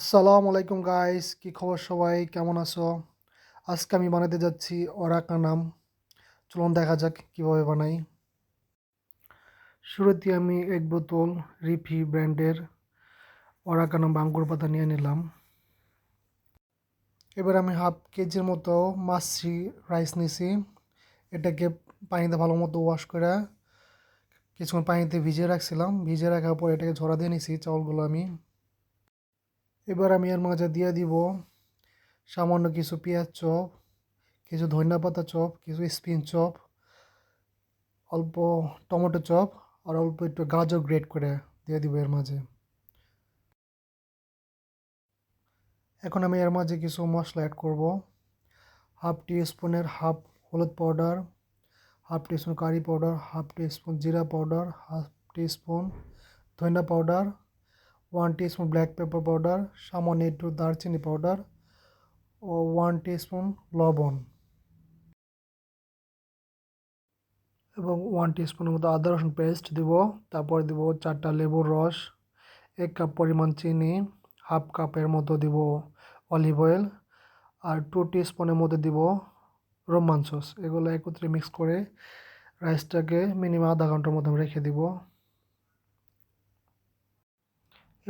আসসালামু আলাইকুম গাইস কি খবর সবাই? কেমন আছো? আজকে আমি বানাতে যাচ্ছি অরাকা নাম চলুন দেখা যাক কীভাবে বানাই। শুরুতে আমি এক বোতল রিফি ব্র্যান্ডের অরাকা নাম আঙ্গুর পাতা নিয়ে নিলাম। এবার আমি হাফ কেজির মতো মাছি রাইস নিছি। এটাকে পানিতে ভালো মতো ওয়াশ করে কিছুক্ষণ পানিতে ভিজিয়ে রাখছিলাম। ভিজিয়ে রাখার পর এটাকে ঝরা দিয়ে নিছি চাউলগুলো আমি। এবার আমি এর মাঝে দিয়ে দিব সামান্য কিছু পেঁয়াজ চপ, কিছু ধনিয়া পাতা চপ, কিছু স্পিন চপ, অল্প টমেটো চপ আর অল্প একটু গাজর গ্রেট করে দিয়ে দিব এর মাঝে। এখন আমি এর মাঝে কিছু মশলা অ্যাড করব। হাফ টি স্পুনের হাফ হলুদ powder, half tea spoon curry powder, half tea spoon জিরা পাউডার, হাফ টি স্পুন ধনিয়া powder one spoon black pepper powder সামান্য একটু দারচিনি পাউডার ও ওয়ান স্পুন লবণ. এবং ওয়ান স্পুনের মতো আদা রসুন পেস্ট দিব, তারপর দিব চারটা লেবুর রস, এক কাপ পরিমাণ চিনি হাফ কাপের মতো দিব অলিভ অয়েল আর টু স্পুনের মধ্যে দিব রোমান সস। এগুলো একত্রে মিক্স করে রাইসটাকে মিনিমাম আধা ঘণ্টার মতো রেখে দিব।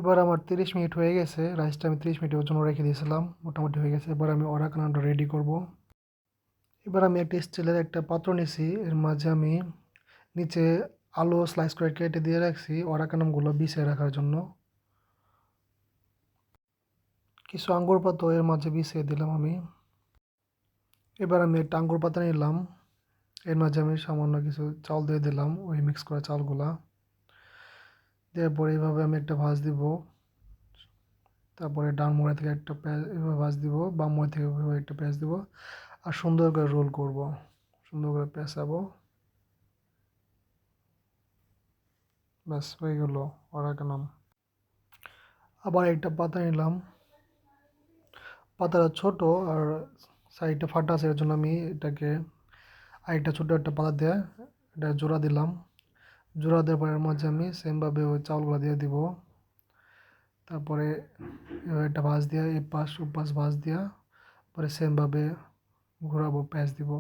এবার আমার তিরিশ মিনিট হয়ে গেছে রাইসটা আমি তিরিশ মিনিটের জন্য রেখে দিয়েছিলাম, মোটামুটি হয়ে গেছে। এবার আমি অরাকানাটা রেডি করব। এবার আমি একটা স্টিলের একটা পাত্র নিয়েছি এর মাঝে আমি নিচে আলু স্লাইস করে কেটে দিয়ে রাখছি অরাকানামগুলো বিছিয়ে রাখার জন্য। কিছু আঙ্গুর পাতা এর মাঝে বিছিয়ে দিলাম আমি। এবার আমি একটা আঙ্গুর পাতা নিলাম, এর মাঝে আমি সামান্য কিছু চাল দিয়ে দিলাম, ওই মিক্স করা চালগুলা। দেওয়ার পরে এইভাবে আমি একটা ভাঁজ দিব। তারপরে ডান মোড়া থেকে একটা পেঁয়াজ এভাবে ভাজ দিব, বাম মোড়া থেকে এভাবে একটা পেঁয়াজ দিব আর সুন্দর করে রোল করব। সুন্দর করে পেঁচাবো ব্যাস, হয়ে গেল অরাকা নাম। আবার একটা পাতা নিলাম। পাতাটা ছোট আর সাইডটা ফাটা আছে, এর জন্য আমি এটাকে আরেকটা ছোটো একটা পাতা দিয়ে, এটা জোড়া দিলাম। জোড়া দেওয়ার পরে মাঝে আমি সেমভাবে ওই চাউলগুলো দিয়ে দিব। তারপরে এটা ভাজ দিয়া, এই পাশ ও পাশ ভাজ দিয়া পরে সেমভাবে ঘোরাবো, প্যাঁচ দিব।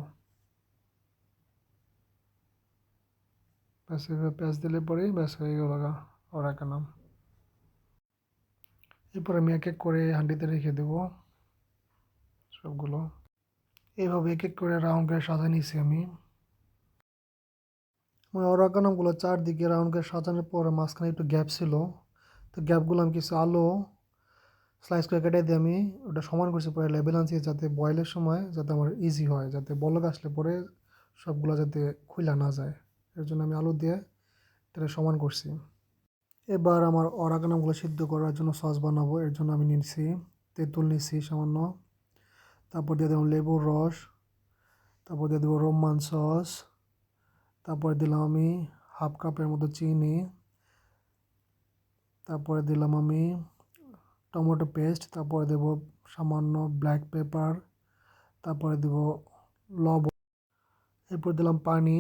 এভাবে প্যাঁচ দিলে পরেই ব্যাস হয়ে গেল ওর ওরা নাম। এরপর আমি এক এক করে হাঁডিতে রেখে দেবো সবগুলো। এইভাবে এক এক করে রাউন্ড করে সাজাই নিয়েছি আমি। মানে অরাকানামগুলো চারদিকে রাউন্ড করে সাজানোর পরে মাঝখানে একটু গ্যাপ ছিল। তো গ্যাপগুলো আমি কিছু আলো স্লাইস করে কেটে দিয়ে আমি ওটা সমান করছি পরে লেবেল আনছি যাতে বয়েলের সময় যাতে আমার ইজি হয়, যাতে বলক আসলে পরে সবগুলো যাতে খুলা না যায়। এর জন্য আমি আলু দিয়ে এটা সমান করছি। এবার আমার অরাকানামগুলো সিদ্ধ করার জন্য সস বানাবো, এর জন্য আমি নিচ্ছি তেঁতুল নিচ্ছি সামান্য। তারপর দিয়ে দেবো লেবুর রস, তারপর দিয়ে দেবো রোমান সস তারপরে দিলাম আমি হাফ কাপের মতো চিনি। তারপরে দিলাম আমি টমেটো পেস্ট, তারপরে দেব সামান্য ব্ল্যাক পেপার, তারপরে দেব লবণ, এরপর দিলাম পানি,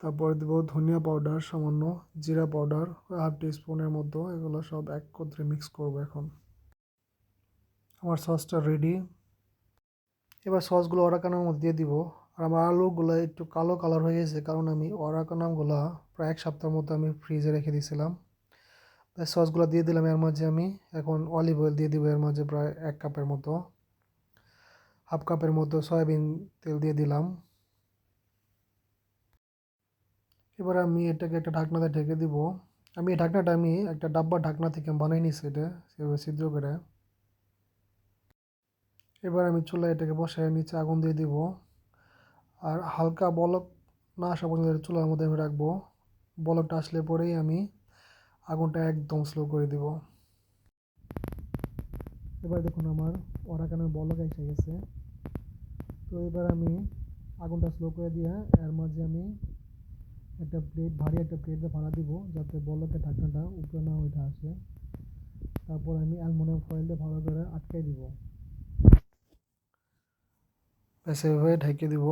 তারপরে দেব ধনিয়া পাউডার, সামান্য জিরা পাউডার, হাফ স্পুনের মতো, এগুলো সব একত্রে মিক্স করব এখন। আমার সসটা রেডি এবার সসগুলো অরাকানার মধ্যে দিয়ে দিব। আর আমার আলুগুলো একটু কালো কালার হয়ে গেছে, কারণ আমি অরাকানামগুলো প্রায় এক সপ্তাহ মতো আমি ফ্রিজে রেখে দিয়েছিলাম। তাই সসগুলো দিয়ে দিলাম এর মাঝে আমি। এখন অলিভ অয়েল দিয়ে দিব এর মাঝে প্রায় এক কাপের মতো। হাফ কাপের মতো সয়াবিন তেল দিয়ে দিলাম। এবার আমি এটাকে একটা ঢাকনাতে ঢেকে দিব। আমি এই ঢাকনাটা আমি একটা ডাব্বা ঢাকনা থেকে বানাই নিছি এটা, সেভাবে ছিদ্র করে। এবার আমি চুলায় এটাকে বসায় নিচে আগুন দিয়ে দিব। আর হালকা বলক না আসা পর্যন্ত চুলার মধ্যে আমি রাখব। বলকটা আসলে পরেই আমি আগুনটা একদম স্লো করে দিব। এবার দেখুন আমার ওরাকানের বলক এসে গেছে। তো এবার আমি আগুনটা স্লো করে দিয়ে এর মাঝে আমি একটা প্লেট ভারী একটা প্লেটে ভাড়া দিব যাতে বলকের ঢাকনাটা উপরে না ওইটা আসে। তারপর আমি অ্যালমোনিয়াম ফয়েল দিয়ে ভালো করে আটকে দিব। ব্যাস, এভাবে ঢেকে দিব।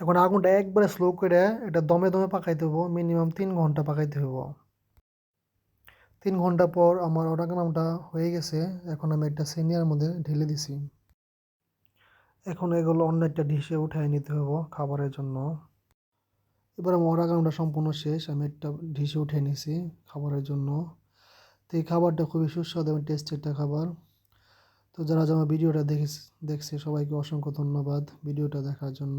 এখন আগুনটা একবারে স্লো করে এটা দমে দমে পাকাইতে হব মিনিমাম তিন ঘণ্টা পাকাইতে হব তিন ঘণ্টা পর আমার অর্ডারগ্রামটা হয়ে গেছে, এখন আমি একটা সিনিয়ার মধ্যে ঢেলে দিছি। এখন এগুলো অন্য একটা ডিশে উঠাই নিতে হবে খাবারের জন্য। এবার আমার অর্ডারগ্রামটা সম্পূর্ণ শেষ, আমি একটা ডিশে উঠে নিছি খাবারের জন্য। তো এই খাবারটা খুবই সুস্বাদু এবং টেস্টি একটা খাবার। তো যারা যারা ভিডিওটা দেখে দেখছে, সবাইকে অসংখ্য ধন্যবাদ ভিডিওটা দেখার জন্য।